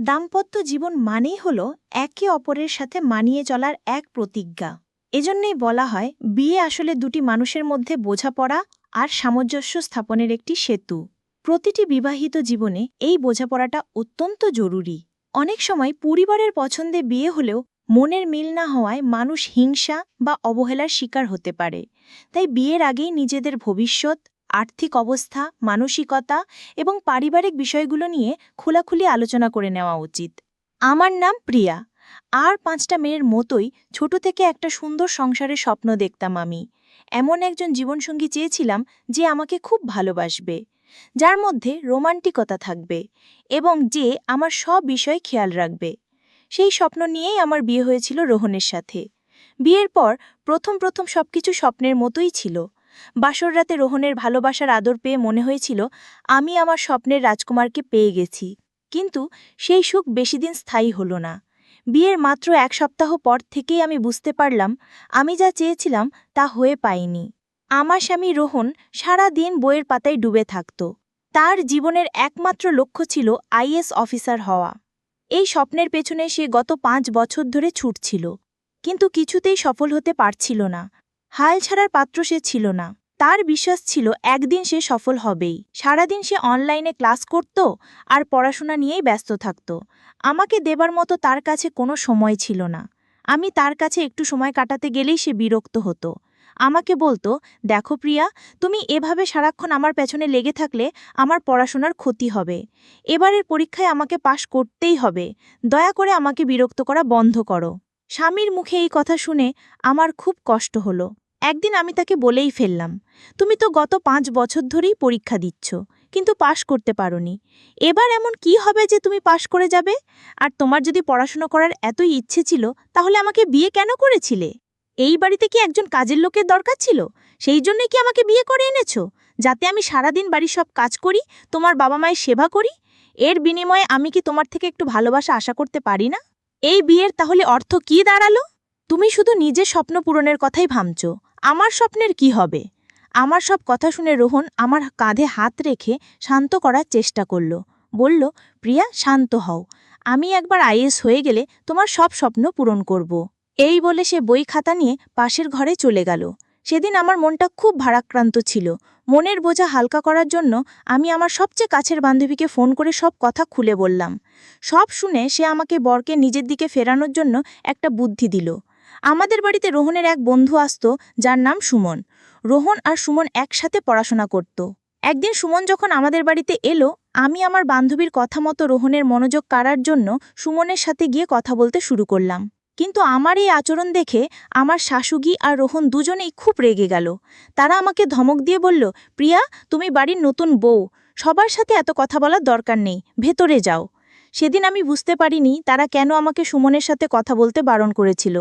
দাম্পত্য জীবন মানেই হল একে অপরের সাথে মানিয়ে চলার এক প্রতিজ্ঞা। এজন্যই বলা হয়, বিয়ে আসলে দুটি মানুষের মধ্যে বোঝাপড়া আর সামঞ্জস্য স্থাপনের একটি সেতু। প্রতিটি বিবাহিত জীবনে এই বোঝাপড়াটা অত্যন্ত জরুরি। অনেক সময় পরিবারের পছন্দে বিয়ে হলেও মনের মিল না হওয়ায় মানুষ হিংসা বা অবহেলার শিকার হতে পারে। তাই বিয়ের আগেই নিজেদের ভবিষ্যৎ আর্থিক অবস্থা, মানসিকতা এবং পারিবারিক বিষয়গুলো নিয়ে খোলাখুলি আলোচনা করে নেওয়া উচিত। আমার নাম প্রিয়া। আর পাঁচটা মেয়ের মতোই ছোট থেকে একটা সুন্দর সংসারের স্বপ্ন দেখতাম আমি। এমন একজন জীবনসঙ্গী চেয়েছিলাম যে আমাকে খুব ভালোবাসবে, যার মধ্যে রোমান্টিকতা থাকবে এবং যে আমার সব বিষয় খেয়াল রাখবে। সেই স্বপ্ন নিয়েই আমার বিয়ে হয়েছিল রোহনের সাথে। বিয়ের পর প্রথম প্রথম সবকিছু স্বপ্নের মতোই ছিল। বাসর রাতে রোহনের ভালোবাসার আদর পেয়ে মনে হয়েছিল, আমি আমার স্বপ্নের রাজকুমারকে পেয়ে গেছি। কিন্তু সেই সুখ বেশিদিন স্থায়ী হলো না। বিয়ের মাত্র এক সপ্তাহ পর থেকেই আমি বুঝতে পারলাম, আমি যা চেয়েছিলাম তা হয়ে পাইনি। আমার স্বামী রোহন সারা দিন বইয়ের পাতায় ডুবে থাকত। তার জীবনের একমাত্র লক্ষ্য ছিল আইএস অফিসার হওয়া। এই স্বপ্নের পেছনে সে গত পাঁচ বছর ধরে ছুটছিল। কিন্তু কিছুতেই সফল হতে পারছিল না। হাল ছাড়ার পাত্র সে ছিল না। তার বিশ্বাস ছিল একদিন সে সফল হবেই। সারাদিন সে অনলাইনে ক্লাস করত আর পড়াশোনা নিয়েই ব্যস্ত থাকত। আমাকে দেবার মতো তার কাছে কোনো সময় ছিল না। আমি তার কাছে একটু সময় কাটাতে গেলেই সে বিরক্ত হতো। আমাকে বলতো, দেখো প্রিয়া, তুমি এভাবে সারাক্ষণ আমার পেছনে লেগে থাকলে আমার পড়াশোনার ক্ষতি হবে। এবারের পরীক্ষায় আমাকে পাশ করতেই হবে। দয়া করে আমাকে বিরক্ত করা বন্ধ করো। স্বামীর মুখে এই কথা শুনে আমার খুব কষ্ট হলো। একদিন আমি তাকে বলেই ফেললাম, তুমি তো গত পাঁচ বছর ধরেই পরীক্ষা দিচ্ছ, কিন্তু পাশ করতে পারোনি। এবার এমন কি হবে যে তুমি পাশ করে যাবে? আর তোমার যদি পড়াশুনো করার এতই ইচ্ছে ছিল, তাহলে আমাকে বিয়ে কেন করেছিলে? এই বাড়িতে কি একজন কাজের লোকের দরকার ছিল? সেই জন্যই কি আমাকে বিয়ে করে এনেছো? যাতে আমি সারাদিন বাড়ির সব কাজ করি, তোমার বাবা মায়ের সেবা করি? এর বিনিময়ে আমি কি তোমার থেকে একটু ভালোবাসা আশা করতে পারি না? এই বিয়ের তাহলে অর্থ কি দাঁড়াল? তুমি শুধু নিজের স্বপ্ন পূরণের কথাই ভাবছ। আমার স্বপ্নের কি হবে? আমার সব কথা শুনে রোহন আমার কাঁধে হাত রেখে শান্ত করার চেষ্টা করল। বলল, প্রিয়া, শান্ত হও। আমি একবার আইএস হয়ে গেলে তোমার সব স্বপ্ন পূরণ করব। এই বলে সে বই খাতা নিয়ে পাশের ঘরে চলে গেল। সেদিন আমার মনটা খুব ভারাক্রান্ত ছিল। মনের বোঝা হালকা করার জন্য আমি আমার সবচেয়ে কাছের বান্ধবীকে ফোন করে সব কথা খুলে বললাম। সব শুনে সে আমাকে বরকে নিজের দিকে ফেরানোর জন্য একটা বুদ্ধি দিল। আমাদের বাড়িতে রোহনের এক বন্ধু আসত, যার নাম সুমন। রোহন আর সুমন একসাথে পড়াশোনা করত। একদিন সুমন যখন আমাদের বাড়িতে এলো, আমি আমার বান্ধবীর কথা মতো রোহনের মনোযোগ কাড়ার জন্য সুমনের সাথে গিয়ে কথা বলতে শুরু করলাম। কিন্তু আমার এই আচরণ দেখে আমার শাশুগি আর রোহন দুজনেই খুব রেগে গেল। তারা আমাকে ধমক দিয়ে বলল, প্রিয়া, তুমি বাড়ির নতুন বউ। সবার সাথে এত কথা বলার দরকার নেই। ভেতরে যাও। সেদিন আমি বুঝতে পারিনি তারা কেন আমাকে সুমনের সাথে কথা বলতে বারণ করেছিল।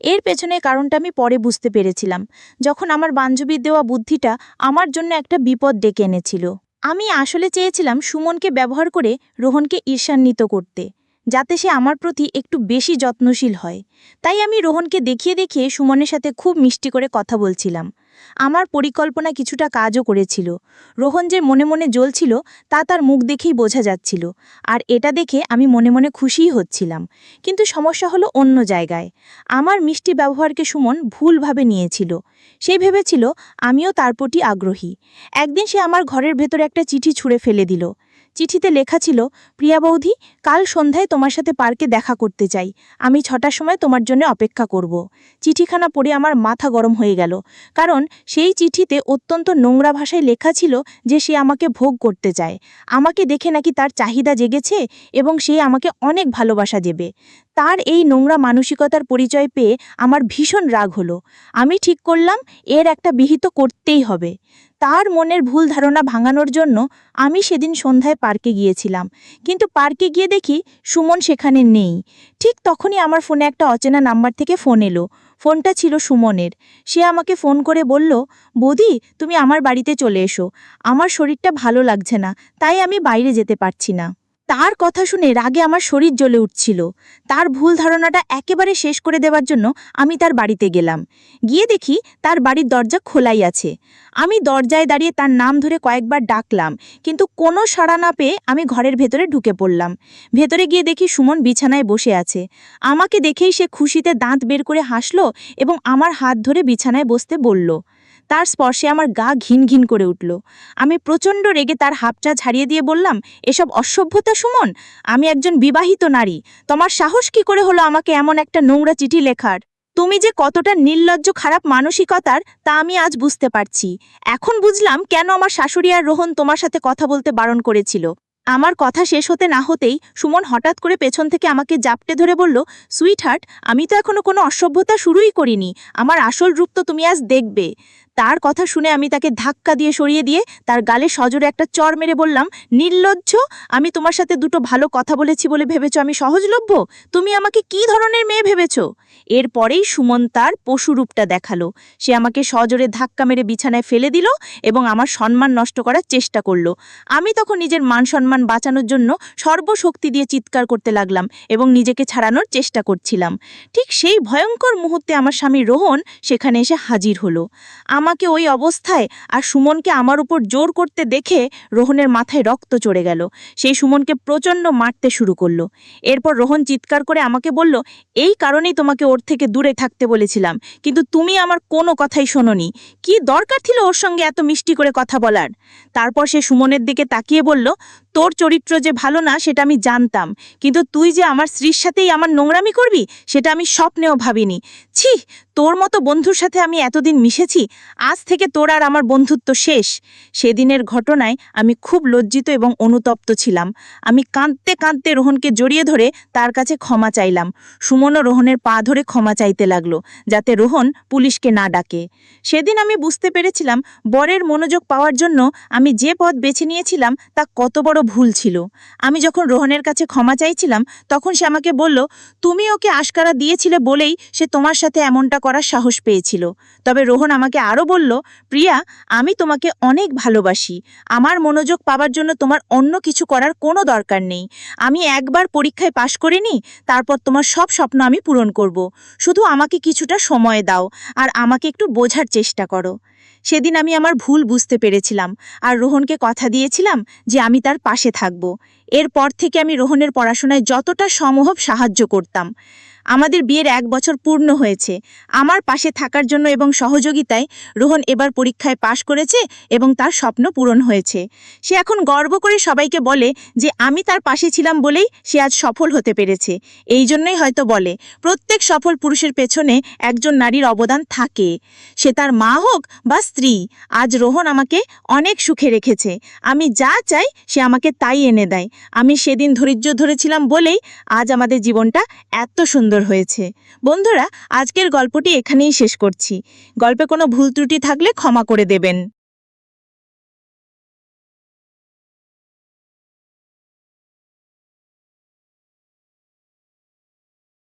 এর পেছনে কারণটা আমি পরে বুঝতে পেরেছিলাম, যখন আমার বান্ধবীর দেওয়া বুদ্ধিটা আমার জন্য একটা বিপদ ডেকে এনেছিল। আমি আসলে চেয়েছিলাম সুমনকে ব্যবহার করে রোহনকে ঈর্ষান্বিত করতে। যাতে সে আমার প্রতি একটু বেশি যত্নশীল হয়। তাই আমি রোহনকে দেখিয়ে দেখিয়ে সুমনের সাথে খুব মিষ্টি করে কথা বলছিলাম। আমার পরিকল্পনা কিছুটা কাজও করেছিল। রোহন যে মনে মনে জ্বলছিল, তা তার মুখ দেখেই বোঝা যাচ্ছিল। আর এটা দেখে আমি মনে মনে খুশিই হচ্ছিলাম। কিন্তু সমস্যা হলো অন্য জায়গায়। আমার মিষ্টি ব্যবহারকে সুমন ভুলভাবে নিয়েছিল। সে ভেবেছিল, আমিও তার প্রতি আগ্রহী। একদিন সে আমার ঘরের ভেতরে একটা চিঠি ছুঁড়ে ফেলে দিল। চিঠিতে লেখা ছিল, প্রিয়া বৌদি, কাল সন্ধ্যায় তোমার সাথে পার্কে দেখা করতে চাই। আমি ছটার সময় তোমার জন্য অপেক্ষা করব চিঠিখানা পড়ে আমার মাথা গরম হয়ে গেল। কারণ সেই চিঠিতে অত্যন্ত নোংরা ভাষায় লেখা ছিল যে সে আমাকে ভোগ করতে চায়। আমাকে দেখে নাকি তার চাহিদা জেগেছে এবং সে আমাকে অনেক ভালোবাসা দেবে। তার এই নোংরা মানসিকতার পরিচয় পেয়ে আমার ভীষণ রাগ হলো। আমি ঠিক করলাম, এর একটা বিহিত করতেই হবে। তার মনের ভুল ধারণা ভাঙানোর জন্য আমি সেদিন সন্ধ্যায় পার্কে গিয়েছিলাম। কিন্তু পার্কে গিয়ে দেখি সুমন সেখানে নেই। ঠিক তখনই আমার ফোনে একটা অচেনা নাম্বার থেকে ফোন এলো। ফোনটা ছিল সুমনের। সে আমাকে ফোন করে বলল, বৌদি, তুমি আমার বাড়িতে চলে এসো। আমার শরীরটা ভালো লাগছে না, তাই আমি বাইরে যেতে পারছি না। তার কথা শুনে রাগে আমার শরীর জ্বলে উঠছিল। তার ভুল ধারণাটা একেবারে শেষ করে দেওয়ার জন্য আমি তার বাড়িতে গেলাম। গিয়ে দেখি তার বাড়ির দরজা খোলাই আছে। আমি দরজায় দাঁড়িয়ে তার নাম ধরে কয়েকবার ডাকলাম, কিন্তু কোনো সাড়া না পেয়ে আমি ঘরের ভেতরে ঢুকে পড়লাম। ভেতরে গিয়ে দেখি সুমন বিছানায় বসে আছে। আমাকে দেখেই সে খুশিতে দাঁত বের করে হাসল এবং আমার হাত ধরে বিছানায় বসতে বলল তার স্পর্শে আমার গা ঘিন ঘিন করে উঠল। আমি প্রচণ্ড রেগে তার হাপটা ছাড়িয়ে দিয়ে বললাম, এসব অসভ্যতা, সুমন? আমি একজন বিবাহিত নারী। তোমার সাহস কি করে হলো আমাকে এমন একটা নোংরা চিঠি লেখার? তুমি যে কতটা নির্লজ্জ, খারাপ মানসিকতার, তা আমি আজ বুঝতে পারছি। এখন বুঝলাম কেন আমার শাশুড়ি আর রোহন তোমার সাথে কথা বলতে বারণ করেছিল। আমার কথা শেষ হতে না হতেই সুমন হঠাৎ করে পেছন থেকে আমাকে জাপটে ধরে বলল সুইট আমি তো এখনও কোনো অসভ্যতা শুরুই করিনি। আমার আসল রূপ তো তুমি আজ দেখবে। তার কথা শুনে আমি তাকে ধাক্কা দিয়ে সরিয়ে দিয়ে তার গালে সজোরে একটা চর মেরে বললাম, নির্লজ্জ, আমি তোমার সাথে দুটো ভালো কথা বলেছি বলে ভেবেছো আমি সহজলভ্য? তুমি আমাকে কি ধরনের মেয়ে ভেবেছো? এরপরেই সুমন তার পশুরূপটা দেখাল। সে আমাকে সজোরে ধাক্কা মেরে বিছানায় ফেলে দিল এবং আমার সম্মান নষ্ট করার চেষ্টা করল। আমি তখন নিজের মান সম্মান বাঁচানোর জন্য সর্বশক্তি দিয়ে চিৎকার করতে লাগলাম এবং নিজেকে ছাড়ানোর চেষ্টা করছিলাম। ঠিক সেই ভয়ঙ্কর মুহূর্তে আমার স্বামী রোহন সেখানে এসে হাজির হলো। আমাকে ওই অবস্থায় আর সুমনকে আমার উপর জোর করতে দেখে রোহনের মাথায় রক্ত চড়ে গেল। সেই সুমনকে প্রচণ্ড মারতে শুরু করল। এরপর রোহন চিৎকার করে আমাকে বলল, এই কারণেই তোমাকে ওর থেকে দূরে থাকতে বলেছিলাম। কিন্তু তুমি আমার কোনো কথাই শোনোনি। কি দরকার ছিল ওর সঙ্গে এত মিষ্টি করে কথা বলার? তারপর সে সুমনের দিকে তাকিয়ে বলল, তোর চরিত্র যে ভালো না, সেটা আমি জানতাম। কিন্তু তুই যে আমার স্ত্রীর সাথেই আমার নোংরামি করবি, সেটা আমি স্বপ্নেও ভাবিনি। ছি, তোর মতো বন্ধুর সাথে আমি এতদিন মিশেছি। আজ থেকে তোর আর আমার বন্ধুত্ব শেষ। সেদিনের ঘটনায় আমি খুব লজ্জিত এবং অনুতপ্ত ছিলাম। আমি কাঁদতে কাঁদতে রোহনকে জড়িয়ে ধরে তার কাছে ক্ষমা চাইলাম। সুমনও রোহনের পা ধরে ক্ষমা চাইতে লাগল, যাতে রোহন পুলিশকে না ডাকে। সেদিন আমি বুঝতে পেরেছিলাম, বরের মনোযোগ পাওয়ার জন্য আমি যে পথ বেছে নিয়েছিলাম তা কত বড় ভুল ছিল। আমি যখন রোহনের কাছে ক্ষমা চাইছিলাম, তখন সে আমাকে বলল, তুমি ওকে আশকারা দিয়েছিলে বলেই সে তোমার সাথে এমনটা করার সাহস পেয়েছিল। তবে রোহন আমাকে আরও বলল, প্রিয়া, আমি তোমাকে অনেক ভালোবাসি। আমার মনোযোগ পাবার জন্য তোমার অন্য কিছু করার কোনো দরকার নেই। আমি একবার পরীক্ষায় পাশ করে নিই, তারপর তোমার সব স্বপ্ন আমি পূরণ করব। শুধু আমাকে কিছুটা সময় দাও আর আমাকে একটু বোঝার চেষ্টা করো। সেদিন আমি আমার ভুল বুঝতে পেরেছিলাম আর রোহনকে কথা দিয়েছিলাম যে আমি তার পাশে থাকব। এরপর থেকে আমি রোহনের পড়াশোনায় যতটা সম্ভব সাহায্য করতাম। আমাদের বিয়ের এক বছর পূর্ণ হয়েছে। আমার পাশে থাকার জন্য এবং সহযোগিতায় রোহন এবার পরীক্ষায় পাশ করেছে এবং তার স্বপ্ন পূরণ হয়েছে। সে এখন গর্ব করে সবাইকে বলে যে, আমি তার পাশে ছিলাম বলেই সে আজ সফল হতে পেরেছে। এই জন্যই হয়তো বলে, প্রত্যেক সফল পুরুষের পেছনে একজন নারীর অবদান থাকে। সে তার মা হোক বা স্ত্রী, আজ রোহন আমাকে অনেক সুখে রেখেছে। আমি যা চাই সে আমাকে তাই এনে দেয়। আমি সেদিন ধৈর্য ধরেছিলাম বলেই আজ আমাদের জীবনটা এত সুন্দর হয়েছে। বন্ধুরা, আজকের গল্পটি এখানেই শেষ করছি। গল্পে কোনো ভুল ত্রুটি থাকলে ক্ষমা করে দেবেন।